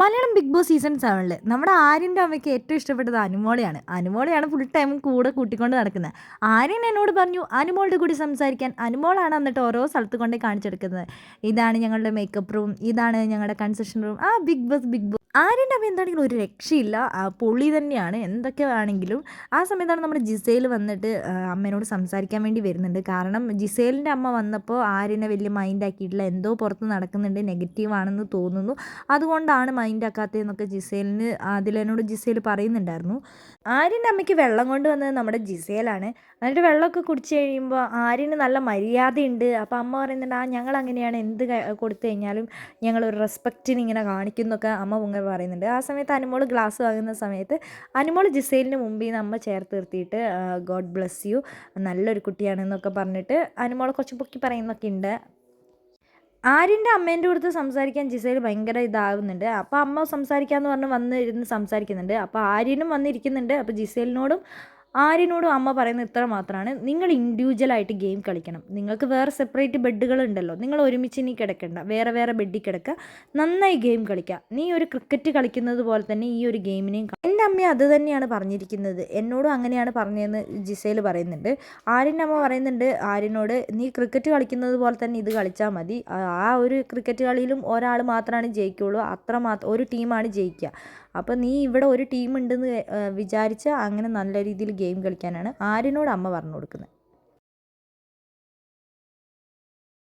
Malayalam big boss season സെവനിൽ നമ്മുടെ ആര്യന്റെ അമ്മയ്ക്ക് ഏറ്റവും ഇഷ്ടപ്പെട്ടത് അനുമോളെയാണ്. അനുമോളെയാണ് ഫുൾ ടൈം കൂടെ കൂട്ടിക്കൊണ്ട് നടക്കുന്നത്. ആര്യൻ എന്നോട് പറഞ്ഞു അനുമോളുടെ കൂടി സംസാരിക്കാൻ അനുമോളാണ് എന്നിട്ട് ഓരോ സ്ഥലത്ത് കൊണ്ടേ കാണിച്ചെടുക്കുന്നത്. ഇതാണ് ഞങ്ങളുടെ മേക്കപ്പ് റൂം ഇതാണ് ഞങ്ങളുടെ കൺസെഷൻ റൂം ആ ബിഗ് ബോസ് ബിഗ് ബോസ് ആര്യന്റെ അമ്മ എന്താണെങ്കിലും ഒരു രക്ഷയില്ല. ആ പൊള്ളി തന്നെയാണ്. എന്തൊക്കെ ആണെങ്കിലും ആ സമയത്താണ് നമ്മുടെ ജിസേൽ വന്നിട്ട് അമ്മേനോട് സംസാരിക്കാൻ വേണ്ടി വരുന്നുണ്ട്. കാരണം ജിസേലിന്റെ അമ്മ വന്നപ്പോൾ ആര്യനെ വലിയ മൈൻഡ് ആക്കിയിട്ടില്ല എന്തോ പുറത്ത് നടക്കുന്നുണ്ട് നെഗറ്റീവ് ആണെന്ന് തോന്നുന്നു. അതുകൊണ്ടാണ് മൈൻഡ് ആക്കാത്തതെന്നൊക്കെ ജിസേലിന് ആദിലനോട് ജിസേൽ പറയുന്നുണ്ടായിരുന്നു. ആര്യന്റെ അമ്മയ്ക്ക് വെള്ളം കൊണ്ട് വന്നത് നമ്മുടെ ജിസേലാണ്. എന്നിട്ട് വെള്ളമൊക്കെ കുടിച്ച് കഴിയുമ്പോൾ ആര്യന് നല്ല മര്യാദയുണ്ട്. അപ്പോൾ അമ്മ പറയുന്നുണ്ട് ആ ഞങ്ങൾ അങ്ങനെയാണ് എന്ത് കൊടുത്തു കഴിഞ്ഞാലും ഞങ്ങൾ ഒരു റെസ്പെക്റ്റിന് ഇങ്ങനെ കാണിക്കുന്നൊക്കെ അമ്മ പൊങ്ങ പറയുന്നുണ്ട്. ആ സമയത്ത് അനുമോൾ ഗ്ലാസ് വാങ്ങുന്ന സമയത്ത് അനുമോൾ ജിസേലിന് മുമ്പിൽ നിന്ന് അമ്മ ചേർത്ത് നിർത്തിയിട്ട് ഗോഡ് ബ്ലെസ് യു. നല്ലൊരു കുട്ടിയാണെന്നൊക്കെ പറഞ്ഞിട്ട് അനുമോളെ കുറച്ച് പൊക്കി പറയുന്നൊക്കെ ഉണ്ട്. ആര്യന്റെ അമ്മേന്റെ അടുത്ത് സംസാരിക്കാൻ ജിസയിൽ ഭയങ്കര ഇതാകുന്നുണ്ട്. അപ്പോൾ അമ്മ സംസാരിക്കാമെന്ന് പറഞ്ഞ് വന്ന് ഇരുന്ന് സംസാരിക്കുന്നുണ്ട്. അപ്പോൾ ആര്യനും വന്നിരിക്കുന്നുണ്ട്. അപ്പോൾ ജിസേലിനോടും ആര്യനോടും അമ്മ പറയുന്നത് ഇത്ര മാത്രമാണ്. നിങ്ങൾ ഇൻഡിവിജ്വലായിട്ട് ഗെയിം കളിക്കണം. നിങ്ങൾക്ക് വേറെ സെപ്പറേറ്റ് ബെഡുകൾ ഉണ്ടല്ലോ നിങ്ങൾ ഒരുമിച്ച് ഇനി കിടക്കണ്ട. വേറെ വേറെ ബെഡിൽ കിടക്കുക നന്നായി ഗെയിം കളിക്കുക നീ ഒരു ക്രിക്കറ്റ് കളിക്കുന്നത് പോലെ തന്നെ ഈ ഒരു ഗെയിമിനെയും എന്റെ അമ്മ അത് തന്നെയാണ് പറഞ്ഞിരിക്കുന്നത്. എന്നോടും അങ്ങനെയാണ് പറഞ്ഞതെന്ന് ജിസയിൽ പറയുന്നുണ്ട്. ആര്യന്റെ അമ്മ പറയുന്നുണ്ട് ആര്യനോട് നീ ക്രിക്കറ്റ് കളിക്കുന്നത് പോലെ തന്നെ ഇത് കളിച്ചാൽ മതി. ആ ഒരു ക്രിക്കറ്റ് കളിയിലും ഒരാൾ മാത്രമാണ് ജയിക്കുള്ളൂ. അത്ര മാത്രം ഒരു ടീമാണ് ജയിക്കുക അപ്പോൾ നീ ഇവിടെ ഒരു ടീം ഉണ്ടെന്ന് വിചാരിച്ച് അങ്ങനെ നല്ല രീതിയിൽ ഗെയിം കളിക്കാനാണ് ആരിനോട് അമ്മ പറഞ്ഞു കൊടുക്കുന്നത്.